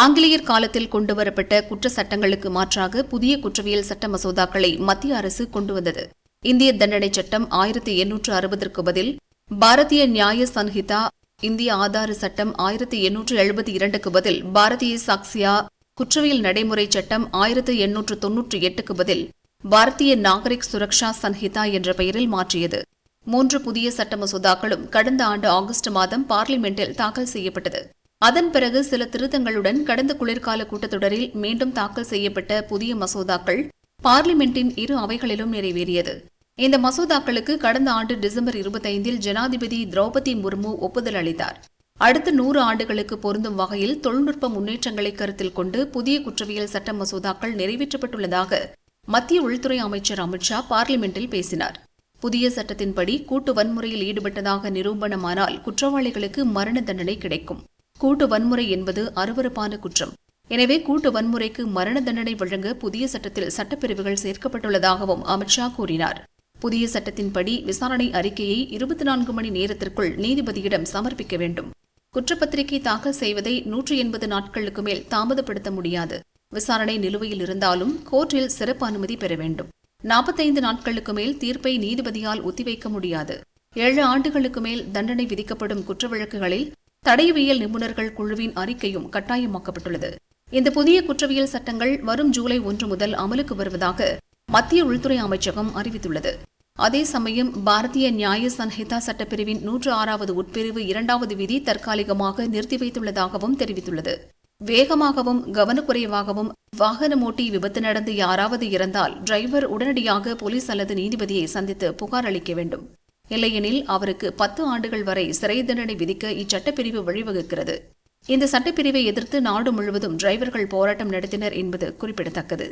ஆங்கிலேயர் காலத்தில் கொண்டுவரப்பட்ட குற்ற சட்டங்களுக்கு மாற்றாக புதிய குற்றவியல் சட்ட மசோதாக்களை மத்திய அரசு கொண்டு வந்தது. இந்திய தண்டனை சட்டம் ஆயிரத்தி எண்ணூற்று அறுபதற்கு பதில் பாரதிய நியாய சன்ஹிதா இந்திய ஆதார சட்டம் ஆயிரத்தி எண்ணூற்று எழுபத்தி இரண்டுக்கு பதில் பாரதிய சாக்சியா குற்றவியல் நடைமுறை சட்டம் ஆயிரத்து எண்ணூற்று தொன்னூற்றி எட்டுக்கு பதில் பாரதிய நாகரிக் சுரக்ஷா சன்ஹிதா என்ற பெயரில் மாற்றியது. மூன்று புதிய சட்ட மசோதாக்களும் கடந்த ஆண்டு ஆகஸ்ட் மாதம் பார்லிமெண்டில் தாக்கல் செய்யப்பட்டது. அதன் பிறகு சில திருத்தங்களுடன் கடந்த குளிர்கால கூட்டத்தொடரில் மீண்டும் தாக்கல் செய்யப்பட்ட புதிய மசோதாக்கள் பார்லிமெண்டின் இரு அவைகளிலும் நிறைவேறியது. இந்த மசோதாக்களுக்கு கடந்த ஆண்டு டிசம்பர் இருபத்தைந்தில் ஜனாதிபதி திரௌபதி முர்மு ஒப்புதல் அளித்தார். அடுத்த நூறு ஆண்டுகளுக்கு பொருந்தும் வகையில் தொழில்நுட்ப முன்னேற்றங்களை கருத்தில் கொண்டு புதிய குற்றவியல் சட்ட மசோதாக்கள் நிறைவேற்றப்பட்டுள்ளதாக மத்திய உள்துறை அமைச்சர் அமித்ஷா பார்லிமெண்டில் பேசினார். புதிய சட்டத்தின்படி கூட்டு வன்முறையில் ஈடுபட்டதாக நிரூபணமானால் குற்றவாளிகளுக்கு மரண தண்டனை கிடைக்கும். கூட்டு வன்முறை என்பது அருவருப்பான குற்றம். எனவே கூட்டு வன்முறைக்கு மரண தண்டனை வழங்க புதிய சட்டத்தில் சட்டப்பிரிவுகள் சேர்க்கப்பட்டுள்ளதாகவும் அமித்ஷா கூறினார். புதிய சட்டத்தின்படி விசாரணை அறிக்கையை இருபத்தி நான்கு மணி நேரத்திற்குள் நீதிபதியிடம் சமர்ப்பிக்க வேண்டும். குற்றப்பத்திரிகை தாக்கல் செய்வதை நூற்றி எண்பது நாட்களுக்கு மேல் தாமதப்படுத்த முடியாது. விசாரணை நிலுவையில் இருந்தாலும் கோர்ட்டில் சிறப்பு அனுமதி பெற வேண்டும். நாற்பத்தைந்து நாட்களுக்கு மேல் தீர்ப்பை நீதிபதியால் ஒத்திவைக்க முடியாது. ஏழு ஆண்டுகளுக்கு மேல் தண்டனை விதிக்கப்படும் குற்ற வழக்குகளில் தடயவியல் நிபுணர்கள் குழுவின் அறிக்கையும் கட்டாயமாக்கப்பட்டுள்ளது. இந்த புதிய குற்றவியல் சட்டங்கள் வரும் ஜூலை ஒன்று முதல் அமலுக்கு வருவதாக மத்திய உள்துறை அமைச்சகம் அறிவித்துள்ளது. அதே சமயம் பாரதிய நியாய சன்ஹிதா சட்டப்பிரிவின் நூற்று ஆறாவது உட்பிரிவு இரண்டாவது விதி தற்காலிகமாக நிறுத்தி வைத்துள்ளதாகவும் தெரிவித்துள்ளது. வேகமாகவும் கவனக்குறைவாகவும் வாகனமோட்டி விபத்து நடந்து யாராவது இறந்தால் டிரைவர் உடனடியாக போலீஸ் அல்லது நீதிபதியை சந்தித்து புகார் அளிக்க வேண்டும். இல்லையெனில் அவருக்கு பத்து ஆண்டுகள் வரை சிறை தண்டனை விதிக்க இச்சட்டப்பிரிவு வழிவகுக்கிறது. இந்த சட்டப்பிரிவை எதிர்த்து நாடு முழுவதும் டிரைவர்கள் போராட்டம் நடத்தினர் என்பது குறிப்பிடத்தக்கது.